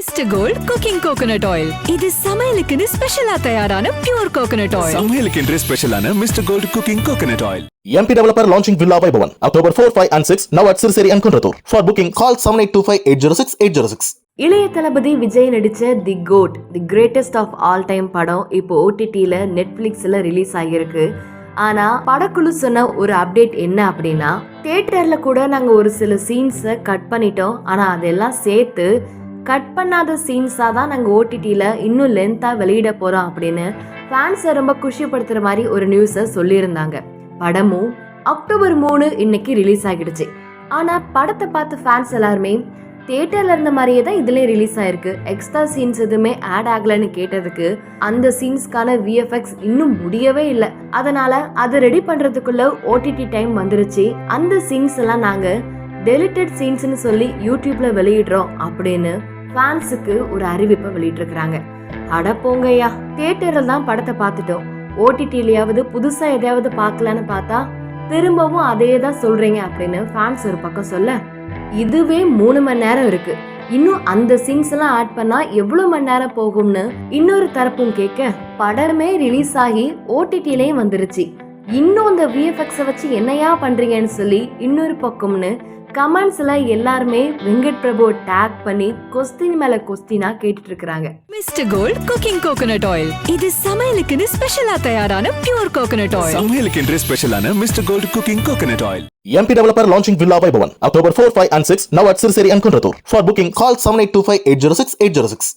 Mister gold cooking coconut oil இது சமையலுக்குன்னு ஸ்பெஷலா தயாரான பியூர் கோகனட் ஆயில் சமையலுக்கென்றே ஸ்பெஷலான mister gold cooking coconut oil MP developer launching Villa Vaibhavan October 4, 5 and 6 now at Sirseri and Kunratur. For booking call 7825-806-806. இளைய தளபதி விஜய் நடிச்ச the GOAT the greatest of all time படம் இப்போ ஓடிடியில் நெட்ஃப்ளிக்ஸில் ரிலீஸ் ஆகியிருக்கு. ஆனா படக்குழு சொன்ன ஒரு அப்டேட் என்ன அப்படின்னா தியேட்டர்ல கூட நாங்க ஒரு சில சீன்ஸை கட் பண்ணிட்டோம். ஆனா அதெல்லாம் சேர்த்து கட் பண்ணாத சீன்ஸாக தான் நாங்கள் ஓடிடியில் இன்னும் லென்த்தாக வெளியிட போகிறோம் அப்படின்னு ஃபேன்ஸை ரொம்ப குஷிப்படுத்துகிற மாதிரி ஒரு நியூஸை சொல்லியிருந்தாங்க. படமும் அக்டோபர் மூணு இன்னைக்கு ரிலீஸ் ஆகிடுச்சு. ஆனால் படத்தை பார்த்து ஃபேன்ஸ் எல்லாருமே தேட்டரில் இருந்த மாதிரியே தான் இதுலேயும் ரிலீஸ் ஆயிருக்கு. எக்ஸ்ட்ரா சீன்ஸ் எதுவுமே ஆட் ஆகலைன்னு கேட்டதுக்கு அந்த சீன்ஸ்க்கான விஎஃப்எக்ஸ் இன்னும் முடியவே இல்லை. அதனால அதை ரெடி பண்ணுறதுக்குள்ள ஓடிடி டைம் வந்துருச்சு. அந்த சீன்ஸ் எல்லாம் நாங்கள் டெலிட்டட் சீன்ஸ்னு சொல்லி யூடியூப்ல வெளியிடுறோம் அப்படின்னு ஃபேன்ஸுக்கு ஒரு அறிவிப்பை வெளியிட்டிருக்கிறாங்க. அட போங்கய்யா தேட்டரில் தான் படத்தை பார்த்துட்டோம். ஓடிடிலயாவது புதுசாக எதையாவது பார்க்கலான்னு பார்த்தா திரும்பவும் அதே தான் சொல்றீங்க அப்படின்னு ஃபேன்ஸ் ஒரு பக்கம் சொல்ல இதுவே மூணு மணி நேரம் இருக்கு. இன்னும் அந்த சீன்ஸ் எல்லாம் ஆட் பண்ணா எவ்வளவு மணி நேரம் போகும்னு இன்னொரு தரப்பும் கேட்க படமே ரிலீஸ் ஆகி ஓடிடிலையும் வந்துருச்சு. இன்னும் அந்த விஎஃப்எக்ஸை வச்சு என்னையா பண்றீங்கன்னு சொல்லி இன்னொரு பக்கம்னு கமெண்ட்ஸ்ல எல்லாருமே வெங்கட் பிரபு டேக் பண்ணி கொஸ்டின் மேல கொஸ்டினா கேட்டுட்டு இருக்கிறாங்க mister gold cooking coconut oil இது சமையலுக்குன்னு ஸ்பெஷலா தயாரான பியூர் கோகனட் ஆயில் சமையலுக்கென்றே ஸ்பெஷலான mister gold cooking coconut oil MP developer launching Villa Vaibhavan October 4, 5 and 6 now at Sirseri and Kunratur. For booking call 7825-806-806.